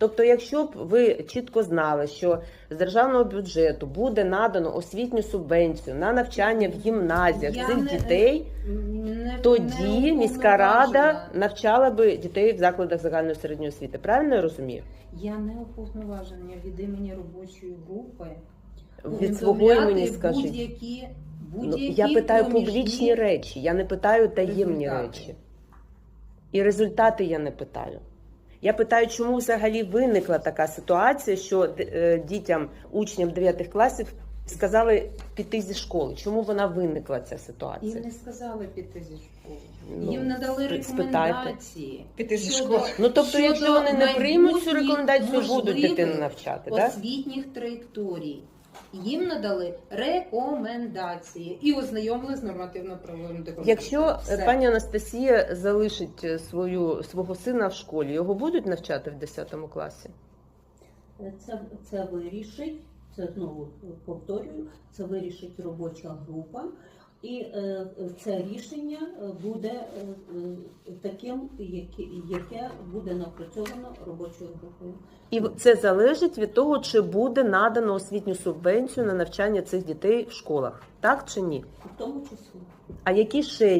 Тобто, якщо б ви чітко знали, що з державного бюджету буде надано освітню субвенцію на навчання в гімназіях Я цих не- дітей, Не- тоді не міська рада уповноважена. навчала би дітей в закладах загальної середньої освіти. Правильно я розумію? Я не уповноваження від імені робочої групи. Від свого повідомляти імені скажіть. Будь-які, Ну, будь-які я питаю проміжні публічні речі, я не питаю таємні результати. речі. І результати я не питаю. Я питаю, чому взагалі виникла така ситуація, що е, дітям, учням 9 класів сказали піти зі школи. Чому вона виникла ця ситуація? Їм не сказали піти зі школи. Ну, Їм надали рекомендації. Піти зі щодо- школи. Ну тобто, якщо вони не приймуть цю рекомендацію, будуть дитину навчати, так? освітніх траєкторій. Їм надали рекомендації і ознайомили з нормативно-правовим документом. Якщо е, Все. пані Анастасія залишить е, свою свого сина в школі, його будуть навчати в 10 класі? Це, це вирішить, це знову повторюю, це вирішить робоча група. І е, це рішення буде е, е, таким, яке, буде напрацьовано робочою групою. І це залежить від того, чи буде надано освітню субвенцію на навчання цих дітей в школах, так чи ні? В тому числі. А які ще